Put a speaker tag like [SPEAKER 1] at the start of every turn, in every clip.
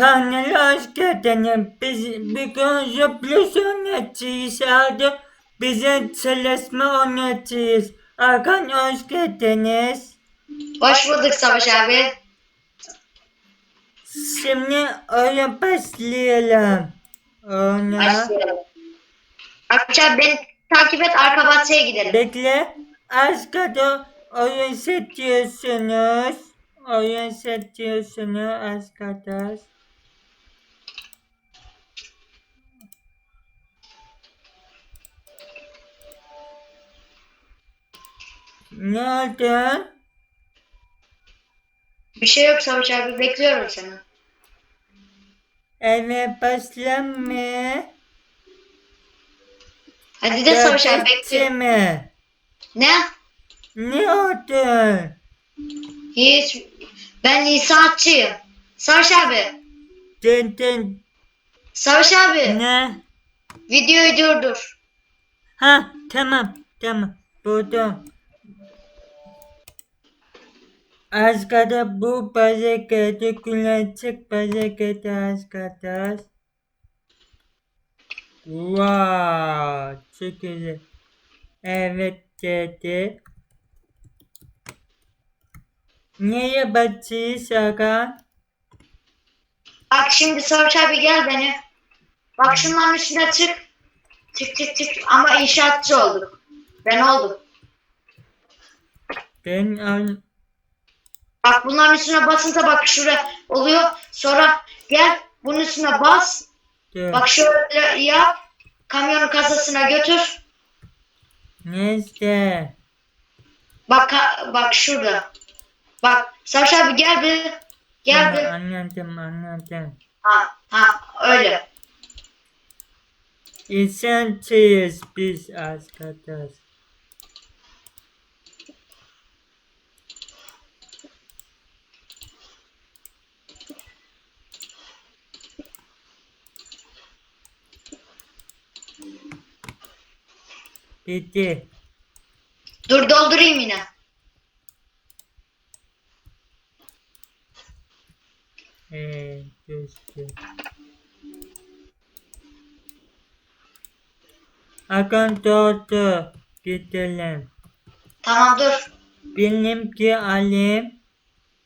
[SPEAKER 1] Kanala hoş geldiniz. Biz bugün sürpriz oynayacağız. Hadi bize çalışma oynayacağız. Hakan hoş geldiniz.
[SPEAKER 2] Hoş bulduk Savaş abi.
[SPEAKER 1] Şimdi oyun başlayalım. Oyuna.
[SPEAKER 2] Başlayalım. Abi beni takip et arka bahçeye gidelim.
[SPEAKER 1] Bekle. Askada oyun seçiyorsunuz. Oyun seçiyorsunuz Askada. Ne oldu?
[SPEAKER 2] Bir şey yok Savaş abi bekliyorum seni.
[SPEAKER 1] Evet başlama.
[SPEAKER 2] Hadi de Savaş abi bekliyorum.
[SPEAKER 1] mi?
[SPEAKER 2] Ne?
[SPEAKER 1] Ne oldu?
[SPEAKER 2] Hiç. Ben inşaatçıyım. Savaş abi.
[SPEAKER 1] Dın dın.
[SPEAKER 2] Savaş abi.
[SPEAKER 1] Ne?
[SPEAKER 2] Videoyu durdur.
[SPEAKER 1] Ha tamam tamam buldum. Askada bu bazıketi kullanacak bazıketi askada. Wow, çok güzel. Evet dedi. Neye bakacağız Hakan?
[SPEAKER 2] Bak şimdi Savaş abi gel beni. Bak şunların üstüne çık. Çık çık çık. Ama inşaatçı olduk. Ben oldum.
[SPEAKER 1] Ben al...
[SPEAKER 2] Bak bunların üstüne basınca bak şuraya oluyor. Sonra gel bunun üstüne bas.
[SPEAKER 1] Dur.
[SPEAKER 2] Bak şöyle yap. Kamyonun kasasına götür.
[SPEAKER 1] Neyse.
[SPEAKER 2] Bak bak şurada. Bak Savaş abi gel bir. Gel bir.
[SPEAKER 1] Anladım anladım.
[SPEAKER 2] Ha ha öyle.
[SPEAKER 1] İnsancıyız biz arkadaş. Bitti.
[SPEAKER 2] Dur doldurayım yine.
[SPEAKER 1] Ee, düştü. Hakan doğdu. Gidelim.
[SPEAKER 2] Tamam dur.
[SPEAKER 1] Benimki alim.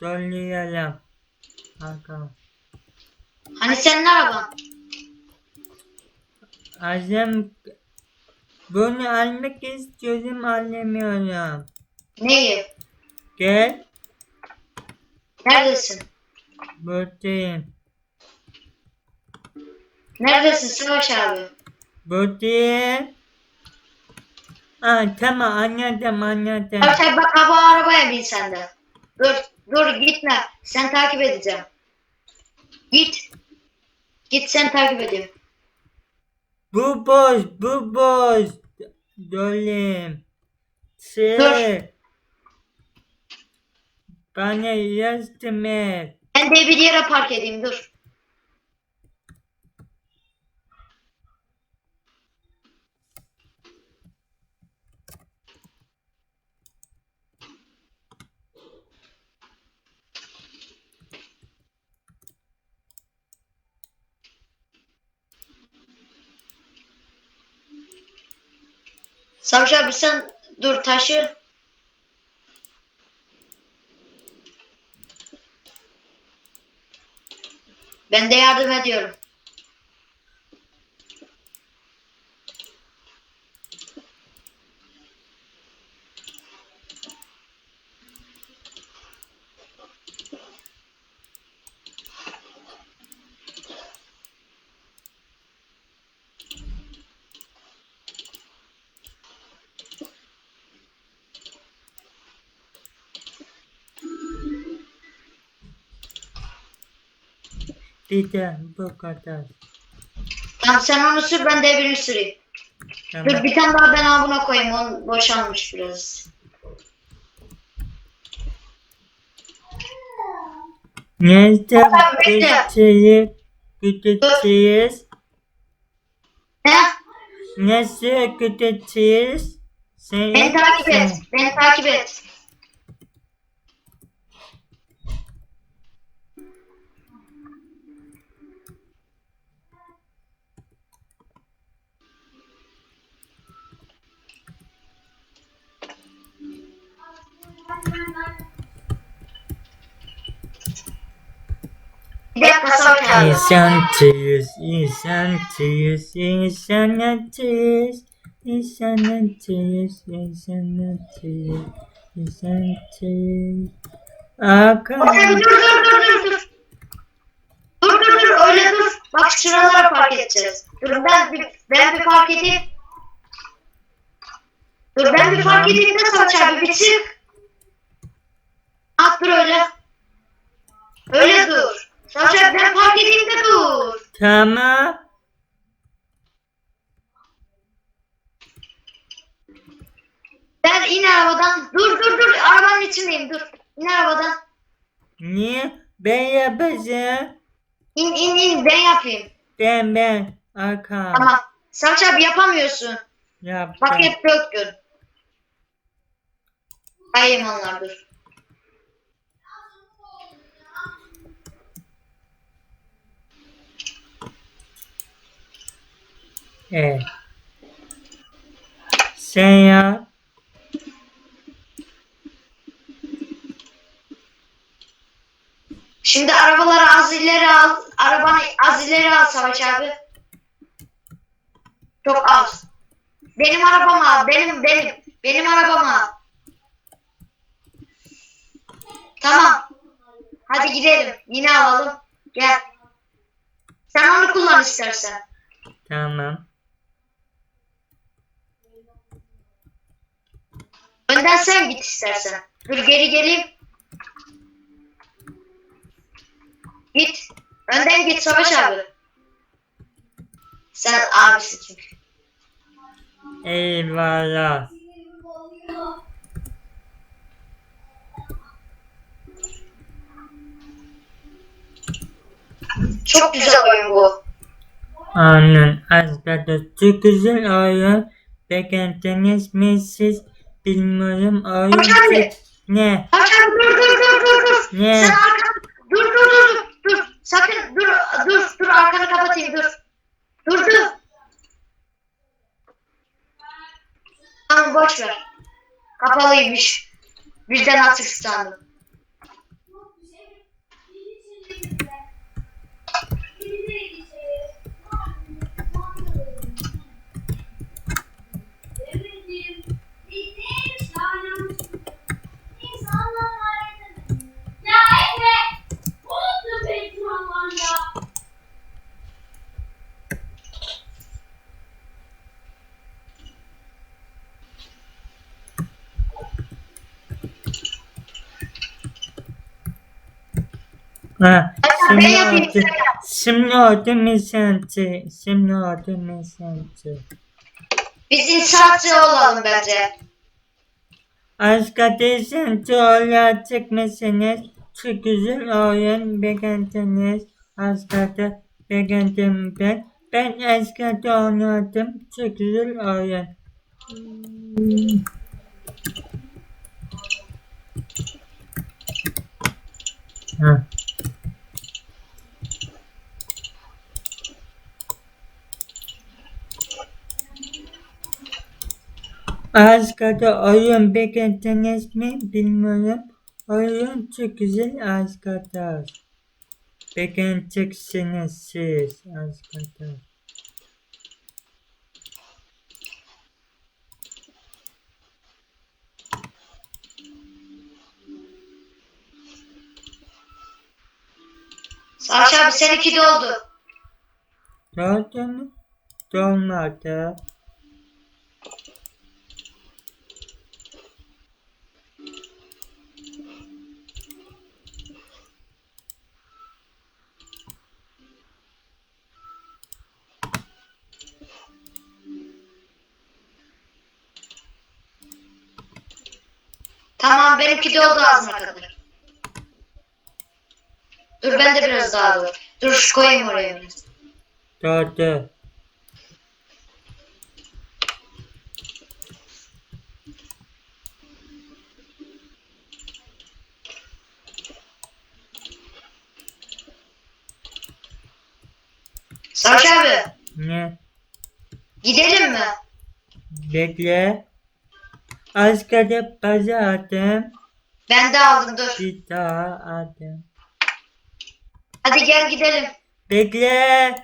[SPEAKER 1] Dolayalım. Hakan.
[SPEAKER 2] Hani senin araban?
[SPEAKER 1] Azem bunu almak istiyorum alamıyorum.
[SPEAKER 2] Neyi?
[SPEAKER 1] Gel
[SPEAKER 2] Neredesin?
[SPEAKER 1] buradayım.
[SPEAKER 2] Neredesin Savaş abi?
[SPEAKER 1] Buradayım. Aa, tamam anladım anladım.
[SPEAKER 2] Savaş abi bak ha bu arabaya bin sen de. Dur dur gitme. Sen takip edeceğim. Git. Git sen takip edeyim.
[SPEAKER 1] Bu boş bu boş. Dolim.
[SPEAKER 2] Dur.
[SPEAKER 1] Bana yardım et.
[SPEAKER 2] Ben de bir yere park edeyim dur. Savaş abi sen dur taşı. Ben de yardım ediyorum.
[SPEAKER 1] Bir de bu kadar.
[SPEAKER 2] Tamam sen onu sür ben de birini süreyim. Dur
[SPEAKER 1] Tamam.
[SPEAKER 2] bir tane daha ben al buna koyayım. O boşalmış biraz. Bekle.
[SPEAKER 1] gideceğiz. Gideceğiz.
[SPEAKER 2] Ne?
[SPEAKER 1] Nasıl gideceğiz?
[SPEAKER 2] Beni takip et. Beni takip et. Bir dakika Savaş abi.
[SPEAKER 1] İnsancıyız, insancıyız, insanatıyız, insanatıyız, insanatıyız, insanatıyız.
[SPEAKER 2] Bak abi
[SPEAKER 1] Hakan.
[SPEAKER 2] dur dur dur dur dur. Dur dur öyle dur. Bak şuralara park edeceğiz. Dur ben bir, ben bir park edeyim. Dur ben bir park edeyim de Savaş abi bir çık. At dur öyle. Öyle dur. Savaş abi ben park edeyim de dur.
[SPEAKER 1] Tamam.
[SPEAKER 2] Ben in arabadan. Dur dur dur arabanın içindeyim dur. İn arabadan.
[SPEAKER 1] Niye? Ben yapacağım.
[SPEAKER 2] İn in in ben yapayım.
[SPEAKER 1] Ben ben. Hakan.
[SPEAKER 2] Tamam. Savaş abi yapamıyorsun.
[SPEAKER 1] Yaptım.
[SPEAKER 2] Bak hep dört gün. Ayım onlar dur.
[SPEAKER 1] Evet. Sen yap.
[SPEAKER 2] Şimdi arabaları az ileri al. Arabanı az ileri al Savaş abi. Çok az. Benim arabamı al. Benim benim. Benim arabamı al. Tamam. Hadi gidelim. Yine alalım. Gel. Sen onu kullan istersen.
[SPEAKER 1] Tamam.
[SPEAKER 2] Önden sen git istersen. Dur geri geleyim. Git. Önden git Savaş abi. Sen abisin çünkü.
[SPEAKER 1] Eyvallah.
[SPEAKER 2] Çok güzel oyun bu.
[SPEAKER 1] Aynen. Aslında çok güzel oyun. Beklentiniz mi siz? Bilmiyorum
[SPEAKER 2] geldin.
[SPEAKER 1] çok- Ne?
[SPEAKER 2] Abi dur dur dur dur dur.
[SPEAKER 1] Ne?
[SPEAKER 2] Sen arkanı... Dur dur dur dur. Dur. Sakın dur dur dur arkanı kapatayım dur. Dur dur. Tamam boş ver. Kapalıymış. Birden açık sandım.
[SPEAKER 3] Ya Efe! Unuttum beni şu an ya.
[SPEAKER 1] Ha,
[SPEAKER 2] Ben yapayım,
[SPEAKER 1] oldu mesajı. Şimdi oldu mesajı.
[SPEAKER 2] Biz inşaatçı olalım bence.
[SPEAKER 1] Arkadaşlar çoğular çıkmışsınız. Çok güzel oyun beğendiniz. Askada beğendim ben. Ben askada oynadım. Çok güzel oyun. Ha. Askada oyun beğendiniz mi bilmiyorum. Oyun çok güzel Askada. Beğeneceksiniz siz Askada.
[SPEAKER 2] Savaş abi seninki doldu.
[SPEAKER 1] Doldu mu? Dolmadı.
[SPEAKER 2] Tamam benimki doldu ağzına kadar. Dur ben de biraz daha dur. Dur şu koyayım oraya biraz.
[SPEAKER 1] Doldu.
[SPEAKER 2] Savaş abi
[SPEAKER 1] Ne?
[SPEAKER 2] gidelim mi?
[SPEAKER 1] Bekle. Askada bazı adım.
[SPEAKER 2] Ben de aldım dur.
[SPEAKER 1] Bir daha.
[SPEAKER 2] Hadi gel gidelim.
[SPEAKER 1] Bekle.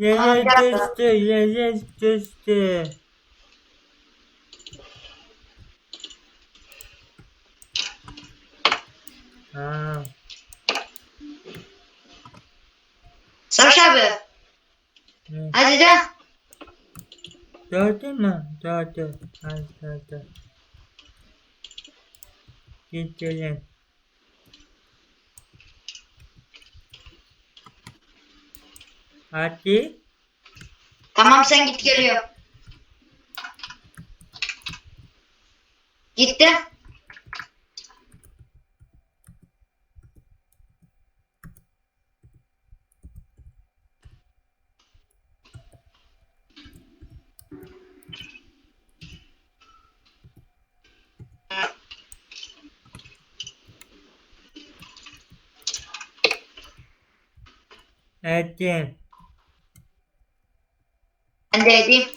[SPEAKER 1] Lezzet
[SPEAKER 2] dakika.
[SPEAKER 1] düştü. Lezzet düştü. Ha.
[SPEAKER 2] Savaş abi.
[SPEAKER 1] ne?
[SPEAKER 2] Hadi de.
[SPEAKER 1] Gördün mü? Gördü. Az gördü. Gidelim. Hadi.
[SPEAKER 2] Tamam sen git geliyor. Gitti.
[SPEAKER 1] Hadi.
[SPEAKER 2] Ben de edeyim.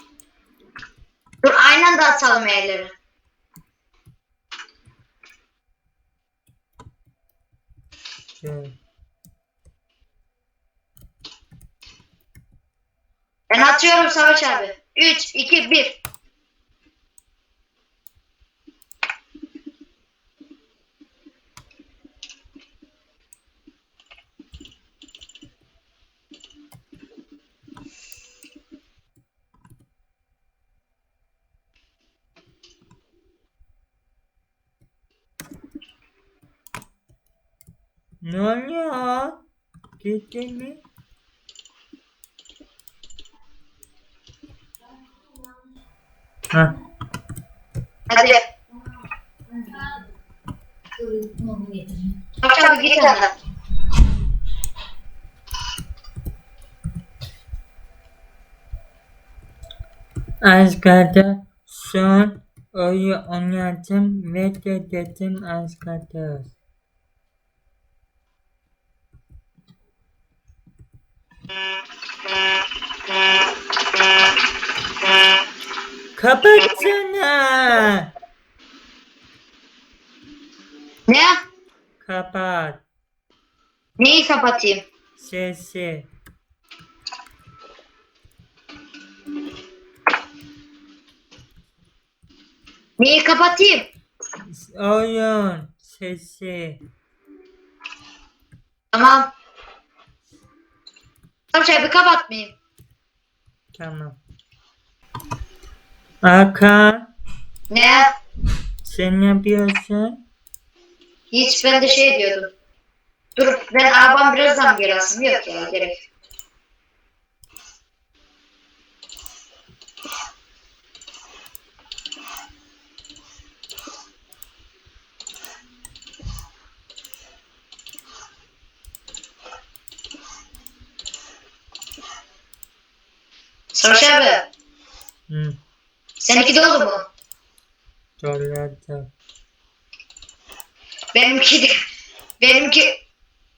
[SPEAKER 2] Dur aynı anda atalım yerleri.
[SPEAKER 1] Dur.
[SPEAKER 2] Ben atıyorum Savaş abi. 3, 2, 1.
[SPEAKER 1] Ne oluyor? Gitti mi? Ha.
[SPEAKER 2] Hadi. Savaş abi git.
[SPEAKER 1] Az kaldı. Son oyun oynadım ve de dedim az Kapatsana.
[SPEAKER 2] Ne?
[SPEAKER 1] Kapat.
[SPEAKER 2] Neyi kapatayım?
[SPEAKER 1] Sesi.
[SPEAKER 2] Neyi kapatayım?
[SPEAKER 1] Oyun sesi.
[SPEAKER 2] Tamam. Savaş abi kapatmayayım.
[SPEAKER 1] Tamam. Hakan
[SPEAKER 2] Ne?
[SPEAKER 1] sen ne yapıyorsun?
[SPEAKER 2] Hiç ben de şey diyordum. Dur ben arabam birazdan geri alsın. Yok ya gerek. Savaş abi.
[SPEAKER 1] Hı.
[SPEAKER 2] Seninki de oldu mu?
[SPEAKER 1] Dolladı.
[SPEAKER 2] Benimki de. Benimki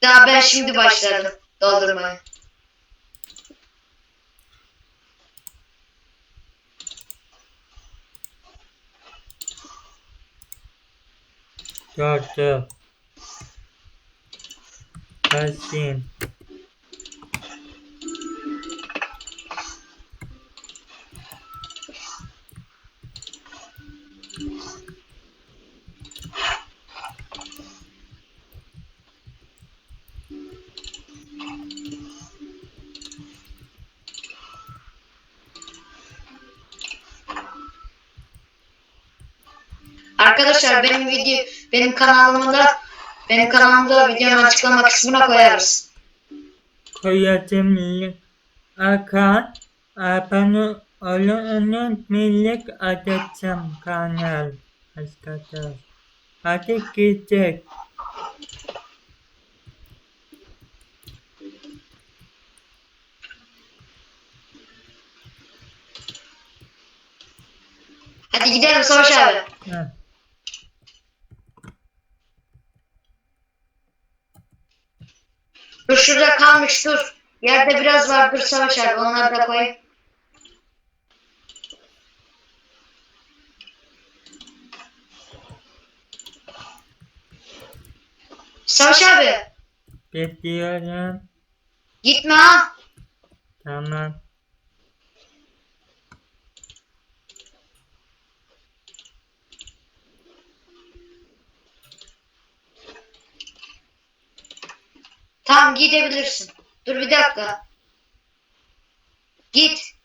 [SPEAKER 2] daha ben şimdi başladım doldurmaya.
[SPEAKER 1] Gördüm. Basayım.
[SPEAKER 2] Arkadaşlar benim video benim kanalımda benim kanalımda videonun açıklama kısmına koyarız.
[SPEAKER 1] Koyacağım link. Hakan abone olun millik atacağım kanal. Arkadaşlar. Hadi gidelim.
[SPEAKER 2] Hadi gidelim Savaş abi. Dur şurada kalmış dur. Yerde biraz var dur Savaş abi onları da koy. Savaş abi
[SPEAKER 1] Bekliyorum.
[SPEAKER 2] Gitme ha.
[SPEAKER 1] Tamam.
[SPEAKER 2] Tamam gidebilirsin. Dur bir dakika. Git.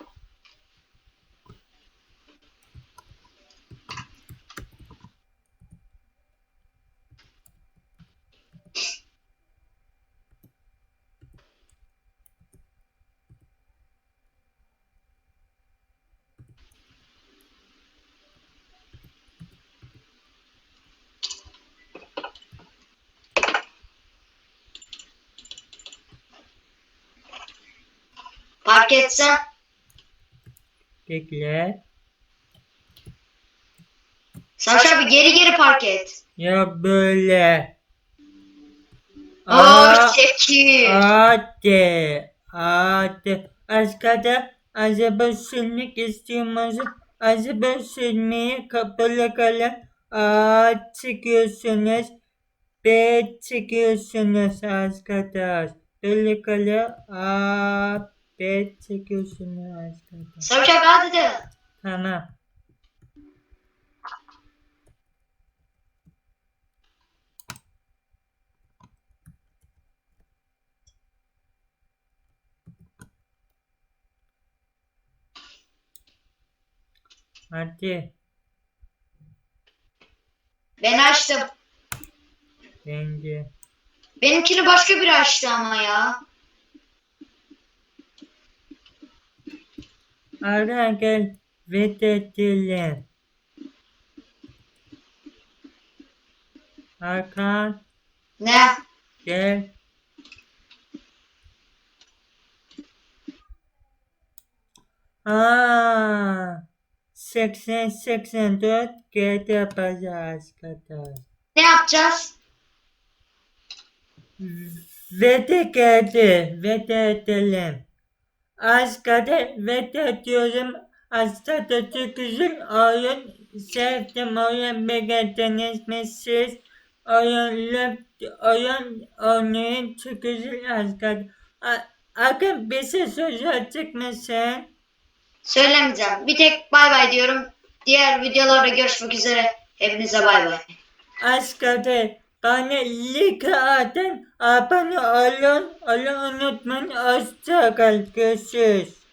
[SPEAKER 2] Park etsen.
[SPEAKER 1] Bekle.
[SPEAKER 2] Savaş abi geri geri park et.
[SPEAKER 1] Ya böyle.
[SPEAKER 2] Oh çekil.
[SPEAKER 1] Hadi. Hadi. Aşkada acaba sürmek istiyormuş. Acaba sürmeyi kapalı kalan A çıkıyorsunuz. B çıkıyorsunuz arkadaş. Böyle kala A B çıkıyorsunuz arkadaş.
[SPEAKER 2] Savaş abi hadi de.
[SPEAKER 1] Tamam. Hadi.
[SPEAKER 2] Ben açtım.
[SPEAKER 1] Bence.
[SPEAKER 2] Benimkini başka biri açtı ama ya.
[SPEAKER 1] Ara gel vededelim. Hakan
[SPEAKER 2] Ne?
[SPEAKER 1] gel. Aa, 80 84 G'de yapacağız kadar.
[SPEAKER 2] Ne yapacağız?
[SPEAKER 1] Vede geldi. Vede edelim. Askerde vede diyorum. Askerde çok güzel oyun. Sevdim oyun beğendiniz mi siz? Oyun, oyun oynayın güzel askerde. Akın bir şey söyleyecek misin?
[SPEAKER 2] Söylemeyeceğim. Bir tek bay bay diyorum. Diğer videolarda görüşmek üzere. Hepinize bay bay.
[SPEAKER 1] Askerde bana like atın. Abone olun. Olun unutmayın. Hoşçakal. Görüşürüz.